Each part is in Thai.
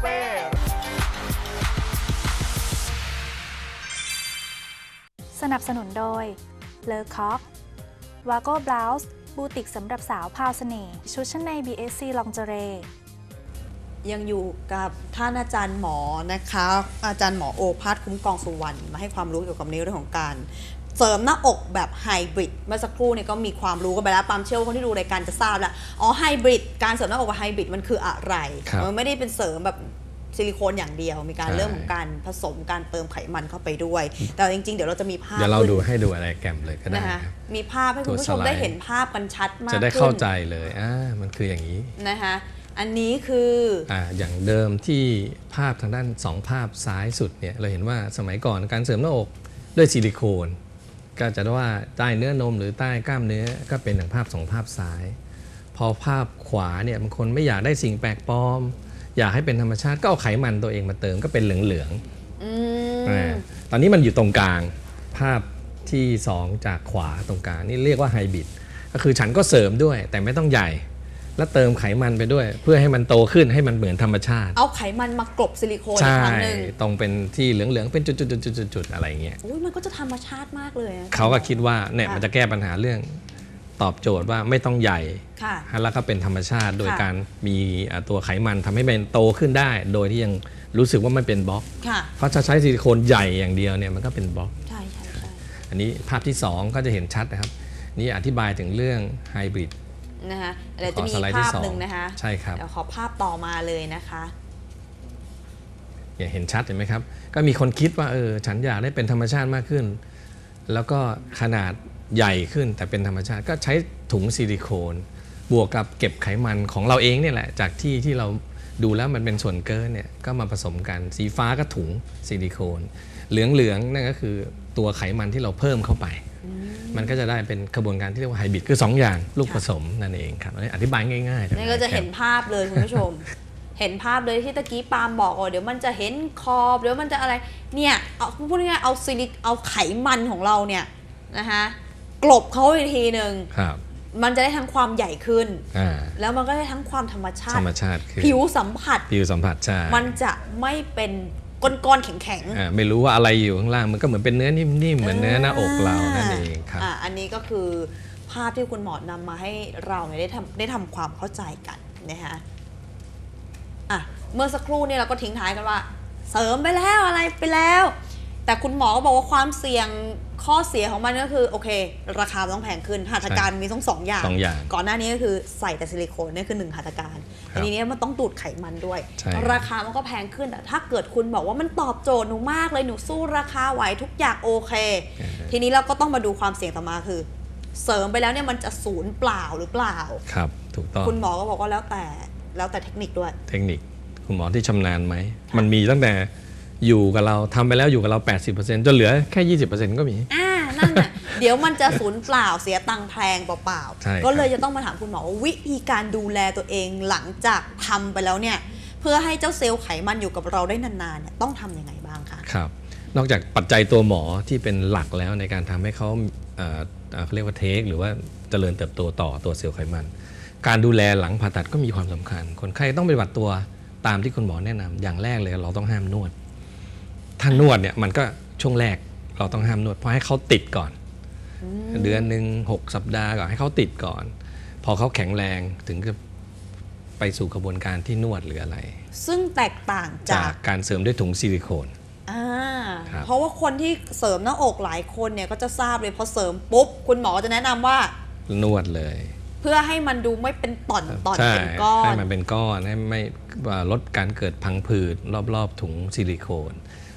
เฟ่สนับสนุนโดยเลอคอฟวาโก้บลาส์บูติกสำหรับสาวพาวเสน่ห์ชุดชั้นใน BSC ลองเจเรยังอยู่กับท่านอาจารย์หมอนะคะ อาจารย์หมอโอภาสคุ้มกองสุวรรณมาให้ความรู้เกี่ยวกับในเรื่องของการ เสริมหน้าอกแบบไฮบริดเมื่อสักครู่เนี่ยก็มีความรู้กันไปแล้วปามเชื่อว่าคนที่ดูรายการจะทราบแล้วอ๋อไฮบริดการเสริมหน้าอกแบบไฮบริดมันคืออะไร ครับมันไม่ได้เป็นเสริมแบบซิลิโคนอย่างเดียว มีการใช่ เรื่องของการผสมการเติมไขมันเข้าไปด้วย แต่จริง ๆ เดี๋ยวเราจะมีภาพเดี๋ยวเราขึ้นดูให้ดูอะไรแกรมเลยก็ได้นะคะครับ มีภาพให้คุณผู้ชมตัวสไลด์ ได้เห็นภาพกันชัดมากจะได้ขึ้นเข้าใจเลยอ่ามันคืออย่างนี้นะคะอันนี้คือ อ่าอย่างเดิมที่ภาพทางด้านสองภาพซ้ายสุดเนี่ยเราเห็นว่าสมัยก่อนการเสริมหน้าอกด้วยซิลิโคน ก็จะได้ว่าใต้เนื้อนมหรือใต้กล้ามเนื้อก็เป็นอย่างภาพสองภาพซ้าย พอภาพขวาเนี่ยบางคนไม่อยากได้สิ่งแปลกปลอม อยากให้เป็นธรรมชาติก็เอาไขมันตัวเองมาเติมก็เป็นเหลืองๆอืมอ่าตอนนี้มันอยู่ตรงกลาง ภาพที่ 2 จากขวาตรงกลางนี่เรียกว่าไฮบริดก็คือฉันก็เสริมด้วยแต่ไม่ต้องใหญ่ แล้วเติมไขมันไปด้วย เพื่อให้มันโตขึ้นให้มันเหมือนธรรมชาติ เอาไขมันมากลบซิลิโคนอีกใช่ครั้งหนึ่งตรงเป็นที่เหลืองๆเป็นจุดๆๆๆๆอะไรเงี้ยอุ้ยมันก็จะธรรมชาติมากเลยอะเขาก็คิดว่าเนี่ยค่ะมันจะแก้ปัญหาเรื่องตอบโจทย์ว่าไม่ต้องใหญ่ ค่ะ แล้วก็เป็นธรรมชาติโดยค่ะ การมีอ่าตัวไขมันทำให้มันโตขึ้นได้ โดยที่ยังรู้สึกว่ามันเป็นบล็อก ค่ะ เพราะถ้าใช้ซิลิโคนใหญ่อย่างเดียวเนี่ยมันก็เป็นบล็อก ใช่ใช่ใช่อันนี้ภาพที่ 2 ก็จะเห็นชัดนะครับ นี่อธิบายถึงเรื่องไฮบริด นะคะเดี๋ยวขจะอมีสไลด์ที่ภาพสองหนึ่งนะคะใช่ครับ เดี๋ยวขอภาพต่อมาเลยนะคะ เนี่ยเห็นชัดเห็นไหมครับ ก็มีคนคิดว่าเออฉันอยากได้เป็นธรรมชาติมากขึ้น แล้วก็ขนาดใหญ่ขึ้นแต่เป็นธรรมชาติก็ใช้ถุงซิลิโคน บวกกับเก็บไขมันของเราเองเนี่ยแหละ จากที่ที่เราดูแล้วมันเป็นส่วนเกินเนี่ยก็มาผสมกันสีฟ้าก็ถุงซิลิโคน เหลืองๆนั่นก็คือตัวไขมันที่เราเพิ่มเข้าไป มันก็จะได้เป็นกระบวนการที่เรียกว่าไฮบริดคือ 2 อย่างลูกผสมนั่นเองครับอันนี้อธิบายง่ายๆนี่ก็จะเห็นภาพเลยคุณผู้ชม เห็นภาพเลยที่ตะกี้ปาล์มบอกว่าเดี๋ยวมันจะเห็นขอบเดี๋ยวมันจะอะไรเนี่ยเอาพูดง่ายๆเอาซิลิเอาไขมันของเราเนี่ยนะคะกลบเขาอีกทีหนึ่งครับมันจะได้ทั้งความใหญ่ขึ้นอ่าแล้วมันก็ได้ทั้งความธรรมชาธรติรมชาติคือผิวสัมผัส ผิวสัมผัสใช่ มันจะไม่เป็น ก้อนๆแข็งๆอ่าไม่รู้ว่าอะไรอยู่ข้างล่างมันก็เหมือนเป็นเนื้อนิ่มๆเหมือนเนื้อหน้าอกเรานั่นเองครับอ่าอันนี้ก็คือภาพที่คุณหมอนำมาให้เราเนี่ยได้ทำได้ทำความเข้าใจกันนะคะอะเมื่อสักครู่เนี่ยเราก็ทิ้งท้ายกันว่า เสริมไปแล้วอะไรไปแล้ว แต่คุณหมอก็บอกว่าความเสี่ยงข้อเสียของมันก็คือ โอเค ราคามันต้องแพงขึ้นหัตถการมีต้องสองอย่างสองอย่าง ก่อนหน้านี้ก็คือใส่แต่ซิลิโคนนี่คือหนึ่งหัตถการครับอันนี้เนี่ยมันต้องดูดไขมันด้วยใช่ราคามันก็แพงขึ้นแต่ถ้าเกิดคุณบอกว่ามันตอบโจทย์หนูมากเลยหนูสู้ราคาไหวทุกอย่างโอเค ทีนี้เราก็ต้องมาดูความเสี่ยงต่อมาคือ เสริมไปแล้วเนี่ยมันจะศูนย์เปล่าหรือเปล่าครับ ถูกต้องคุณหมอก็บอกว่าแล้วแต่แล้วแต่เทคนิคด้วย เทคนิค คุณหมอที่ชำนาญไหมมันมีตั้งแต่ อยู่กับเราทำไปแล้วอยู่กับเรา 80%จนเหลือแค่ 20%ก็มี อ่านั่นน่ะ เดี๋ยวมันจะศูนย์เปล่าเสียตังค์แพงเปล่าใช่ครับ ๆ ก็เลยจะต้องมาถามคุณหมอว่าวิธีการดูแลตัวเองหลังจากทำไปแล้วเนี่ย เพื่อให้เจ้าเซลล์ไขมันอยู่กับเราได้นานๆเนี่ยต้องทำยังไงบ้างคะ ครับ นอกจากปัจจัยตัวหมอที่เป็นหลักแล้วในการทำให้เขาเอ่อเอ่อเขาเรียกว่าเทค หรือว่าเจริญเติบโตต่อตัวเซลล์ไขมัน การดูแลหลังผ่าตัดก็มีความสำคัญ คนไข้ต้องปฏิบัติตัวตามที่คุณหมอแนะนำอย่างแรกเลยเราต้องห้ามนวด ถ้านวดเนี่ยมันก็ช่วงแรกเราต้องห้ามนวด เพราะให้เขาติดก่อน เดือนหนึ่งหกสัปดาห์ก่อนให้เขาติดก่อน พอเขาแข็งแรงถึงจะไปสู่กระบวนการที่นวดหรืออะไร ซึ่งแตกต่างจาจากกการเสริมด้วยถุงซิลิโคนอ่าครับเพราะว่าคนที่เสริมหน้าอกหลายคนเนี่ยก็จะทราบเลยพอเสริมปุ๊บ คุณหมอจะแนะนำว่า นวดเลย เพื่อให้มันดูไม่เป็นต่อนต่อนใช่เป็นก้อนให้มันเป็นก้อนให้ไม่ว่าลดการเกิดพังผืดรอบๆถุงซิลิโคน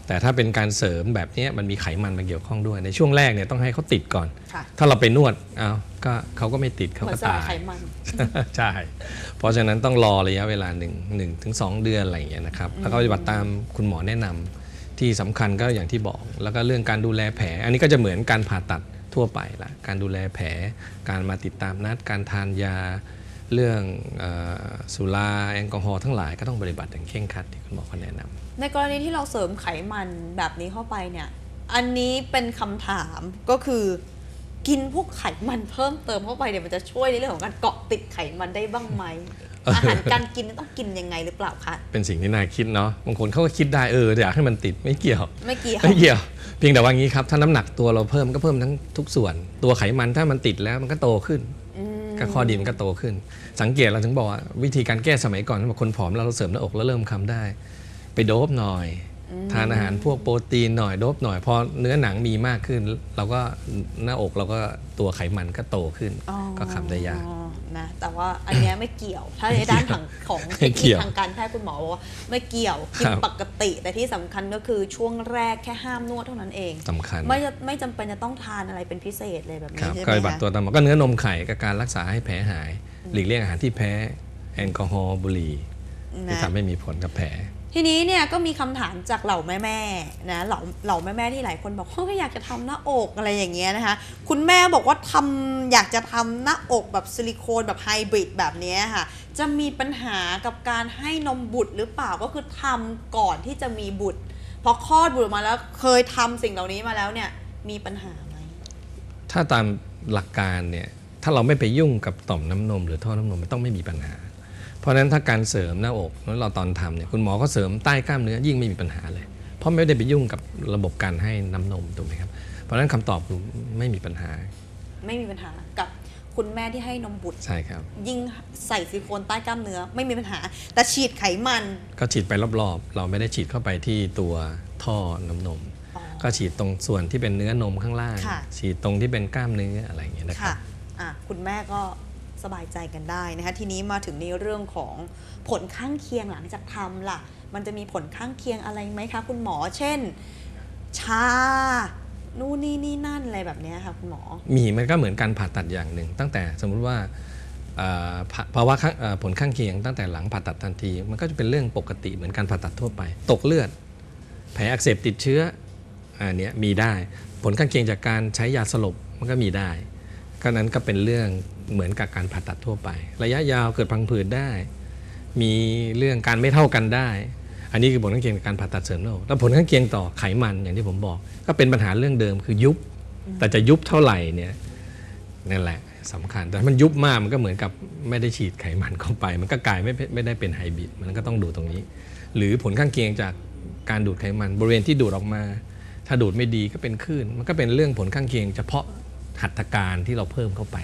แต่ถ้าเป็นการเสริมแบบเนี้ยมันมีไขมันมาเกี่ยวข้องด้วยในช่วงแรกเนี่ยต้องให้เขาติดก่อนค่ะถ้าเราไปนวดเอาก็เขาก็ไม่ติดเขาเหมือก็นสลาตายยไขมันใช่เพราะฉะนั้นต้องรอระยะเวลาหนึ่งหนึ่งถึงสองเดือนอะไรอย่างเงี้ยนะครับแล้วก็ปฏิบัติตามคุณหมอแนะนำที่สำคัญก็อย่างที่บอก แล้วก็เรื่องการดูแลแผล อันนี้ก็จะเหมือนการผ่าตัด ทั่วไปละการดูแลแผล การมาติดตามนัด การทานยา เรื่องออสุราแอลกอฮอล์ทั้งหลายก็ต้องปฏิบัติอย่างเคร่งครัดที่คุณหมอเขาแนะนำในกรณีที่เราเสริมไขมันแบบนี้เข้าไปเนี่ย อันนี้เป็นคำถามก็คือกินพวกไขมันเพิ่มเติมเข้าไปเนี่ยมันจะช่วยในเรื่องของการเกาะติดไขมันได้บ้างไหม อาหารการกินต้องกินยังไงหรือเปล่าคะเป็นสิ่งที่น่าคิดเนาะบางคนเขาก็คิดได้เอออยากให้มันติดไม่เกี่ยว ไม่เกี่ยวไม่เกี่ยว เพียงแต่ว่างี้ครับถ้าน้ำหนักตัวเราเพิ่มก็เพิ่มทั้งทุกส่วน ตัวไขมันถ้ามันติดแล้วมันก็โตขึ้นอืมก็ข้อดีมันก็โตขึ้น สังเกตเราถึงบอกว่าวิธีการแก้สมัยก่อนบอกคนผอมแล้วเราเสริมหน้าอกแล้วเริ่มคำได้ ไปโดบหน่อยทานอาหารพวกโปรตีนหน่อยโดบหน่อยพอเนื้อหนังมีมากขึ้น เราก็หน้าอกเราก็ตัวไขมันก็โตขึ้นอ๋อก็คำได้ยาก นะแต่ว่าอันเนี้ยไม่เกี่ยว ถ้าในด้านของของไม่เกี่ยวทางการแพทย์คุณหมอบอกว่าไม่เกี่ยวกิคนรับปกติ แต่ที่สำคัญก็คือช่วงแรกแค่ห้ามนวดเท่านั้นเองสำคัญไม่จะไม่จำเป็นจะต้องทานอะไรเป็นพิเศษเลยแบบคนี้รับใช่ไหก็มปฏิบัติคะตัวตามหมอก็เนื้อนมไข่กับการรักษาให้แผลหาย หลีกเลี่ยงอาหารที่แพ้แอลกอฮอล์บุหรี่ ที่นะทำให้มีผลกับแผล ทีนี้เนี่ยก็มีคำถามจากเหล่าแม่ๆนะเหล่าเหล่าแม่ๆที่หลายคนบอกว่าก็อยากจะทำหน้าอกอะไรอย่างเงี้ยนะคะ คุณแม่บอกว่าทำอยากจะทำหน้าอกแบบซิลิโคนแบบไฮบริดแบบเนี้ยค่ะ จะมีปัญหากับการให้นมบุตรหรือเปล่าก็คือทำก่อนที่จะมีบุตรพอคลอดบุตรออกมาแล้วเคยทำสิ่งเหล่านี้มาแล้วเนี่ยมีปัญหาไหมถ้าตามหลักการเนี่ยถ้าเราไม่ไปยุ่งกับต่อมน้ำนม หรือท่อน้ำนมมันต้องไม่มีปัญหา เพราะฉะนั้นถ้าการเสริมหน้าอกนั้นเราตอนทำเนี่ยคุณหมอก็เสริมใต้กล้ามเนื้อยิ่งไม่มีปัญหาเลย เพราะไม่ได้ไปยุ่งกับระบบการให้น้ำนมถูกไหมครับ เพราะฉะนั้นคำตอบคือไม่มีปัญหา ไม่มีปัญหากับคุณแม่ที่ให้นมบุตร ใช่ครับ ยิ่งใส่ซิลิโคนใต้กล้ามเนื้อไม่มีปัญหา แต่ฉีดไขมัน ก็ฉีดไปรอบๆ เราไม่ได้ฉีดเข้าไปที่ตัวท่อน้ำนมอ๋อก็ฉีดตรงส่วนที่เป็นเนื้อนมข้างล่าง ค่ะ ฉีดตรงที่เป็นกล้ามเนื้ออะไรอย่างเงี้ยนะครัค่ะบอะคุณแม่ก็ สบายใจกันได้นะคะทีนี้มาถึงในเรื่องของผลข้างเคียงหลังจากทำล่ะ มันจะมีผลข้างเคียงอะไรไหมคะ คุณหมอเช่น ชานู่นนี่นี่นั่นอะไรแบบนี้ค่ะคุณหมอ มีมันก็เหมือนการผ่าตัดอย่างหนึ่ง ตั้งแต่สมมุติว่าภาวะผลข้างเคียงตั้งแต่หลังผ่าตัดทันที มันก็จะเป็นเรื่องปกติเหมือนการผ่าตัดทั่วไป ตกเลือด แผลอักเสบติดเชื้ออันเนี้ยมีได้ ผลข้างเคียงจากการใช้ยาสลบมันก็มีได้ ก็นั้นก็เป็นเรื่องเหมือนกับการผ่าตัดทั่วไป ระยะยาวเกิดพังผืดได้ มีเรื่องการไม่เท่ากันได้ อันนี้คือผลข้างเคียงการผ่าตัดเสริมหน้าอกแล้วผลข้างเคียงต่อไขมันอย่างที่ผมบอก ก็เป็นปัญหาเรื่องเดิมคือยุบ แต่จะยุบเท่าไหร่เนี่ยนั่นแหละสำคัญ แต่มันยุบมากมันก็เหมือนกับไม่ได้ฉีดไขมันเข้าไป มันก็กลายไม่ไม่ได้เป็นไฮบริดมันก็ต้องดูตรงนี้ หรือผลข้างเคียงจากการดูดไขมัน บริเวณที่ดูดออกมา ถ้าดูดไม่ดีก็เป็นคลื่นมันก็เป็นเรื่องผลข้างเคียงเฉพาะ หัตถการที่เราเพิ่มเข้าไป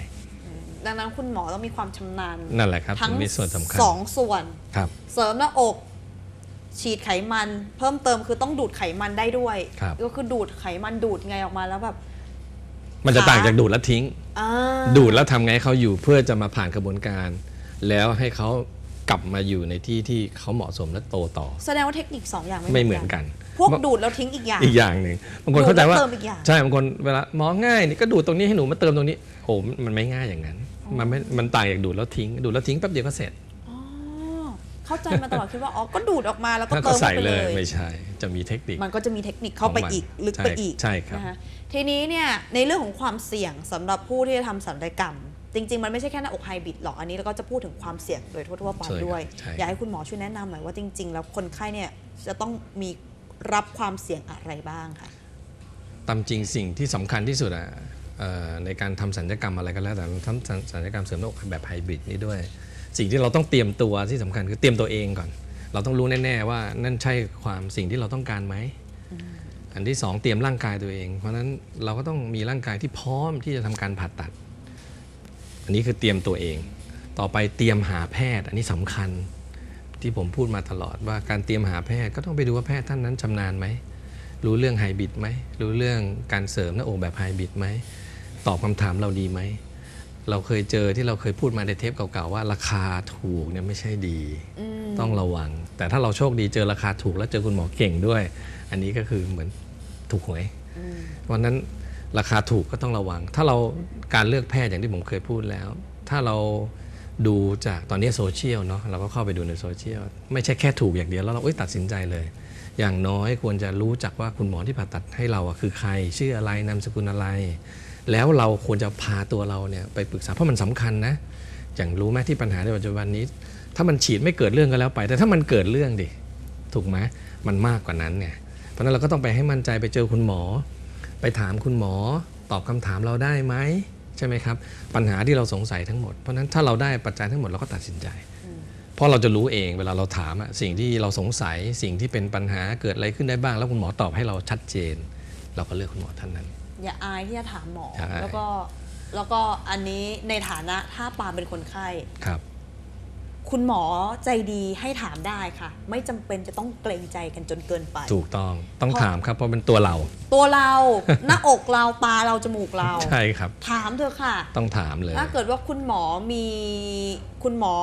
ดังนั้นคุณหมอต้องมีความชำนาญนั่นแหละครับทั้งตรงนี้ส่วนสำคัญสองส่วน ครับเสริมหน้าอก ฉีดไขมัน เพิ่มเติมคือต้องดูดไขมันได้ด้วย ครับ ก็คือดูดไขมันดูดไงออกมาแล้วแบบ มันจะต่างจากดูดแล้วทิ้ง อ่าดูดแล้วทำไงให้เขาอยู่เพื่อจะมาผ่านกระบวนการ แล้วให้เขากลับมาอยู่ในที่ที่เขาเหมาะสมและโตต่อ แสดงว่าเทคนิคสองอย่างไม่ไม่เหมือนกัน พวกดูดแล้วทิ้งอีกอย่าง อีกอย่างหนึ่งบางคนเข้าใจว่าดูดแล้วเติมอีกอย่างใช่บางคนเวลาหมอง่ายนี่ก็ดูดตรงนี้ให้หนูมาเติมตรงนี้โอ้มันไม่ง่ายอย่างนั้น มันไม่มันต่างจากดูดแล้วทิ้ง ดูดแล้วทิ้งแป๊บเดียวก็เสร็จอ๋อเข้าใจมาตลอดคิดว่าอ๋อก็ดูดออกมาแล้วก็แล้วเติก็มใส่เข้าไปเลเลยยไม่ใช่จะมีเทคนิค มันก็จะมีเทคนิคเข้าไปของมันอีกลึกไปใช่อีกใช่ครับนะคะทีนี้เนี่ยในเรื่องของความเสี่ยงสำหรับผู้ที่จะทำศัลยกรรมจริง ๆ มันไม่ใช่แค่หน้าอกไฮบริดหรอก อันนี้เราก็จะพูดถึงความเสี่ยงโดยทั่วๆไปใช่ครับด้วยใช่อยากให้คุณหมอช่วยแนะนำหน่อยว่าจริง ๆ แล้วคนไข้เนี่ยจะต้องมี รับความเสี่ยงอะไรบ้างคะตามจริงสิ่งที่สำคัญที่สุดอะเอ่อในการทำสัญญกรรมอะไรก็แล้วแต่ทำสัญญกรรมเสริมหน้าอกแบบไฮบริดนี้ด้วย สิ่งที่เราต้องเตรียมตัวที่สำคัญคือเตรียมตัวเองก่อน เราต้องรู้แน่ๆว่านั่นใช่ความสิ่งที่เราต้องการไหมอันที่สองเตรียมร่างกายตัวเอง เพราะฉะนั้นเราก็ต้องมีร่างกายที่พร้อมที่จะทำการผ่าตัด อันนี้คือเตรียมตัวเอง ต่อไปเตรียมหาแพทย์ อันนี้สำคัญ ที่ผมพูดมาตลอดว่าการเตรียมหาแพทย์ก็ต้องไปดูว่าแพทย์ท่านนั้นชำนาญไหม รู้เรื่องไฮบริดไหม รู้เรื่องการเสริมหน้าอกแบบไฮบริดไหม ตอบคำถามเราดีไหม เราเคยเจอที่เราเคยพูดมาในเทปเก่าๆว่าราคาถูกเนี่ยไม่ใช่ดีอืมต้องระวัง แต่ถ้าเราโชคดีเจอราคาถูกแล้วเจอคุณหมอเก่งด้วย อันนี้ก็คือเหมือนถูกหวยอืมวันนั้นราคาถูกก็ต้องระวัง ถ้าเราการเลือกแพทย์อย่างที่ผมเคยพูดแล้ว ถ้าเรา ดูจากตอนนี้โซเชียลเนาะเราก็เข้าไปดูในโซเชียลไม่ใช่แค่ถูกอย่างเดียวแล้วเราเอ้ยตัดสินใจเลย อย่างน้อยควรจะรู้จักว่าคุณหมอที่ผ่าตัดให้เราอะคือใคร ชื่ออะไรนามสกุลอะไร แล้วเราควรจะพาตัวเราเนี่ยไปปรึกษาเพราะมันสำคัญนะอย่างรู้ไหมที่ปัญหาในปัจจุบันนี้ ถ้ามันฉีดไม่เกิดเรื่องก็แล้วไป แต่ถ้ามันเกิดเรื่องดิถูกไหมมันมากกว่านั้นเนี่ยเพราะฉะนั้นเราก็ต้องไปให้มั่นใจไปเจอคุณหมอ ไปถามคุณหมอ ตอบคำถามเราได้ไหม ใช่ไหมครับ ปัญหาที่เราสงสัยทั้งหมด เพราะฉะนั้นถ้าเราได้ปัจจัยทั้งหมดเราก็ตัดสินใจ เพราะเราจะรู้เองเวลาเราถามอะสิ่งที่เราสงสัยสิ่งที่เป็นปัญหาเกิดอะไรขึ้นได้บ้าง แล้วคุณหมอตอบให้เราชัดเจน เราก็เลือกคุณหมอท่านนั้น อย่าอายที่จะถามหมออย่าอายแล้วก็แล้วก็อันนี้ในฐานะถ้าปาเป็นคนไข้ ครับ คุณหมอใจดีให้ถามได้ค่ะ ไม่จำเป็นจะต้องเกรงใจกันจนเกินไป ถูกต้องต้องเพราะถามครับเพราะเป็นตัวเรา ตัวเรา หน้าอกเราตาเราจมูกเรา ใช่ครับ ถามเถอะค่ะ ต้องถามเลย ถ้าเกิดว่าคุณหมอมีคุณหมอ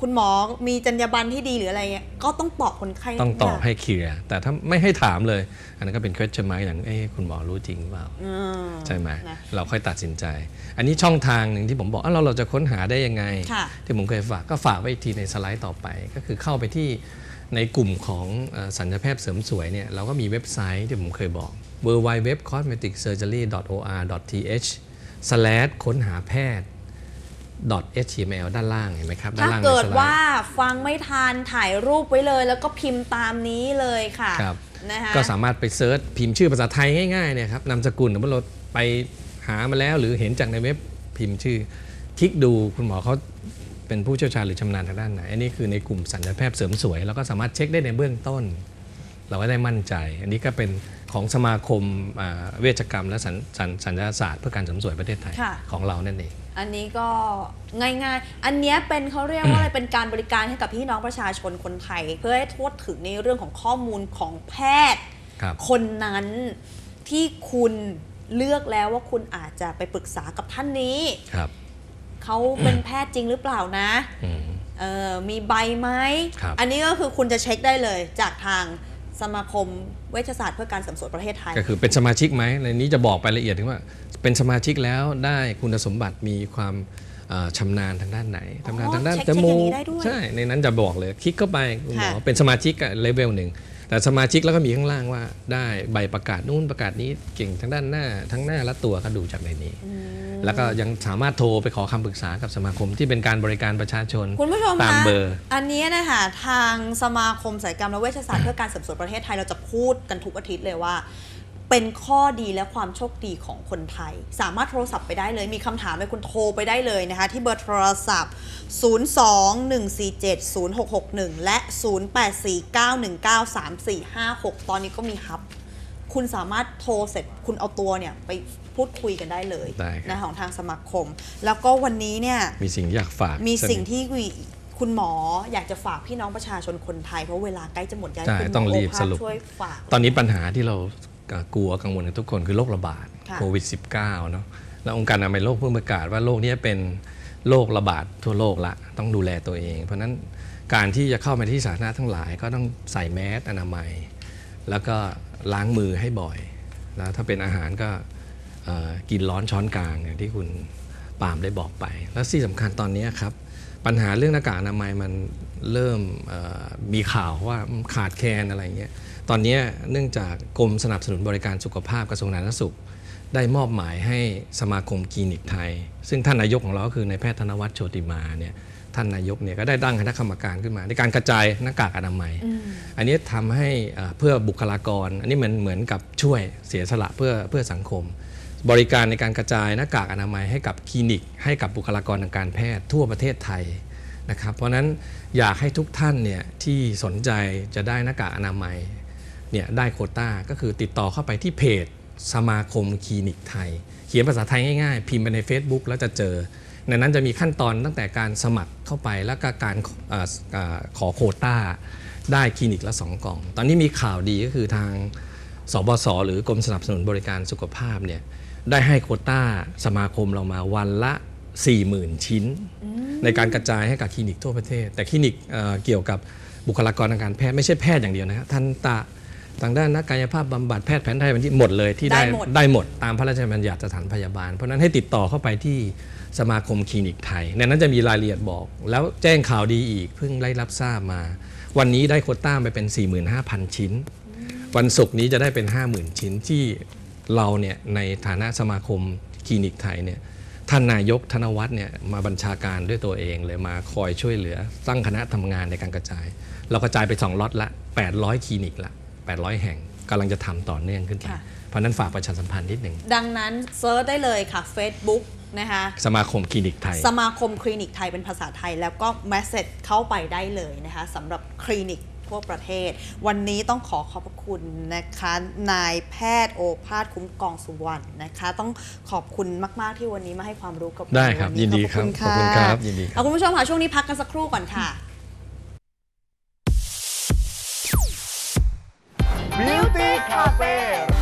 คุณหมอมีจรรยาบรรณที่ดีหรืออะไรเงี้ยก็ต้องตอบคนไข้ต้องตอบทุกย่าให้เคลียร์แต่ถ้าไม่ให้ถามเลย อันนั้นก็เป็น question mark อย่างเอ๊ะคุณหมอรู้จริงเปล่าอืมใช่ไหมนะเราค่อยตัดสินใจ อันนี้ช่องทางหนึ่งที่ผมบอกอ้าวเราเราจะค้นหาได้ยังไงค่ะที่ผมเคยฝากก็ฝากไว้อีกทีในสไลด์ต่อไป ก็คือเข้าไปที่ ในกลุ่มของเอ่อสัญญาแพทย์เสริมสวยเนี่ยเราก็มีเว็บไซต์ที่ผมเคยบอก w w w c o s m e t i c s u r g e r y o r t h ค้นหาแพทย์ .html ด้านล่างเห็นไหมครับด้านถ้าล่างในเกิดสไลด์ว่าฟังไม่ทันถ่ายรูปไว้เลย แล้วก็พิมพ์ตามนี้เลยค่ะครับนะคะก็สามารถไปเซิร์ชพิมพ์ชื่อภาษาไทยง่ายๆเนี่ยครับนามสกุลหรือว่าเราไปหามาแล้ว หรือเห็นจากในเว็บพิมพ์ชื่อ คลิกดูคุณหมอเขา เป็นผู้เชี่ยวชาญหรือชำนาญทางด้านไหน อันนี้คือในกลุ่มสัญญาแพทย์เสริมสวย แล้วก็สามารถเช็คได้ในเบื้องต้น เราก็ได้มั่นใจ อันนี้ก็เป็นของสมาคมอ่าเวชกรรมและสัญสัญสัญญาศาสตร์เพื่อการเสริมสวยประเทศไทยค่ะ ของเรานั่นเอง อันนี้ก็ง่ายๆ อันเนี้ยเป็นเขาเรียกว่าอะไร เป็นการบริการให้กับพี่น้องประชาชนคนไทย เพื่อให้ทั่วถึงในเรื่องของข้อมูลของแพทย์ ครับ คนนั้นที่คุณเลือกแล้วว่าคุณอาจจะไปปรึกษากับท่านนี้ ครับ เขาเป็นแพทย์จริงหรือเปล่านะอืมเออมีใบไหมครับอันนี้ก็คือคุณจะเช็คได้เลยจากทางสมาคมเวชศาสตร์เพื่อการเสริมสวยประเทศไทย ก็คือเป็นสมาชิกไหมในนี้จะบอกไปละเอียดถึงว่า เป็นสมาชิกแล้วได้คุณสมบัติมีความเอ่อชำนาญทางด้านไหนชำนาญทางด้านเช็คจมูเช็คอย่างกนี้ได้ด้วยใช่ ในนั้นจะบอกเลย คลิกเข้าไปคุณหมอค่ะเป็นสมาชิกอะเลเวลหนึ่ง แต่สมาชิกแล้วก็มีข้างล่างว่า ได้ใบประกาศนู่นประกาศนี้เก่งทั้งด้านหน้าทั้งหน้าและตัวก็ดูจากในนี้ แล้วก็ยังสามารถโทรไปขอคำปรึกษากับสมาคมที่เป็นการบริการประชาชนคุณผู้ชมตามคะเบอร์ อันนี้นะคะทางสมาคมศัลยกรรมและเวชศาสตร์เพื่อการเสริมสวยประเทศไทยเราจะพูดกันทุกอาทิตย์เลยว่า เป็นข้อดีและความโชคดีของคนไทย สามารถโทรศัพท์ไปได้เลย มีคำถามให้คุณโทรไปได้เลยนะคะ ที่เบอร์โทรศัพท์ 021470661 และ 0849193456 ตอนนี้ก็มีฮับ คุณสามารถโทรเสร็จคุณเอาตัวเนี่ยไปพูดคุยกันได้เลยได้ครับนะของทางสมาคม แล้วก็วันนี้เนี่ย มีสิ่งอยากฝาก มีสิ่งสักนิดที่คุณหมออยากจะฝากพี่น้องประชาชนคนไทย เพราะเวลาใกล้จะหมดแล้วใช่คุณหมต้องรีบโภาสรุปช่วยฝาก ตอนนี้ปัญหาที่เรา กลัวกังวลกันทุกคนคือโรคระบาดค่ะโควิด -19 เนาะแล้วองค์การอนามัยโลกเพิ่งประกาศว่าโรคนี้เป็นโรคระบาดทั่วโลกละต้องดูแลตัวเอง เพราะฉะนั้นการที่จะเข้ามาที่สาธารณะทั้งหลาย ก็ต้องใส่แมสอนามัย แล้วก็ล้างมือให้บ่อย แล้วถ้าเป็นอาหารก็เอ่อกินร้อนช้อนกลางอย่างที่คุณปาล์มได้บอกไป แล้วที่สำคัญตอนนี้ครับ ปัญหาเรื่องหน้ากากอนามัยมันเริ่มเอ่อมีข่าวว่าขาดแคลนอะไรเงี้ย ตอนนี้เนื่องจากกรมสนับสนุนบริการสุขภาพกระทรวงสาธารณสุข ได้มอบหมายให้สมาคมคลินิกไทย ซึ่งท่านนายกของเราก็คือในแพทย์ธนวัฒน์โชติมาเนี่ยท่านนายกเนี่ยก็ได้ตั้งคณะกรรมการขึ้นมา ในการกระจายหน้ากากอนามัย อันนี้ทำให้เอ่อเพื่อบุคลากร อันนี้เหมือนเหมือนกับช่วยเสียสละเพื่อเพื่อสังคม บริการในการกระจายหน้ากากอนามัยให้กับคลินิก ให้กับบุคลากรทางการแพทย์ทั่วประเทศไทยนะครับ เพราะฉะนั้นอยากให้ทุกท่านเนี่ยที่สนใจจะได้หน้ากากอนามัย เนี่ยได้โควต้าก็คือติดต่อเข้าไปที่เพจสมาคมคลินิกไทย เขียนภาษาไทยง่ายๆ พิมพ์ไปใน Facebook แล้วจะเจอ ในนั้นจะมีขั้นตอนตั้งแต่การสมัครเข้าไปแล้วก็การเอ่อเอ่อขอโควต้า ได้คลินิกละ 2 กล่อง ตอนนี้มีข่าวดีก็คือทางสบศหรือกรมสนับสนุนบริการสุขภาพเนี่ยได้ให้โควต้าสมาคมเรามาวันละ 40,000 ชิ้น ในการกระจายให้กับคลินิกทั่วประเทศ แต่คลินิกเอ่อเกี่ยวกับบุคลากรทางการแพทย์ไม่ใช่แพทย์อย่างเดียวนะฮะทันตะ ทางด้านนักกายภาพบำบัดแพทย์แผนไทยวันที่หมดเลยที่ได้ได้หมด ได้หมดตามพระราชบัญญัติสถานพยาบาล เพราะฉะนั้นให้ติดต่อเข้าไปที่สมาคมคลินิกไทย ในนั้นจะมีรายละเอียดบอก แล้วแจ้งข่าวดีอีกเพิ่งได้รับทราบมา วันนี้ได้โควต้าไปเป็น 45,000 ชิ้น วันศุกร์นี้จะได้เป็น 50,000 ชิ้นที่เราเนี่ยในฐานะสมาคมคลินิกไทยเนี่ยท่านนายกธนวัฒน์เนี่ยมาบัญชาการด้วยตัวเองเลยมาคอยช่วยเหลือตั้งคณะทำงานในการกระจาย เรากระจายไป 2ล็อตละ 800 คลินิกละ 800 แห่งกำลังจะทำต่อเนื่องขึ้นไปค่ะเพราะฉะนั้นฝากประชาสัมพันธ์นิดหนึ่ง ดังนั้นเซิร์ชได้เลยค่ะ Facebook นะคะสมาคมคลินิกไทย สมาคมคลินิกไทยเป็นภาษาไทย แล้วก็แมสเซจเข้าไปได้เลยนะคะสำหรับคลินิกทั่วประเทศ วันนี้ต้องขอขอบพระคุณนะคะ นายแพทย์โอภาสคุ้มกองสุวรรณนะคะ ต้องขอบคุณมาก ๆ ที่วันนี้มาให้ความรู้กับเราได้ครับวัยินดีครับ ขอบขอบคุคุณณค่ะครับ ยินดีครับเอาคุณผู้ชมค่ะช่วงนี้พักกันสักครู่ก่อนค่ะ Café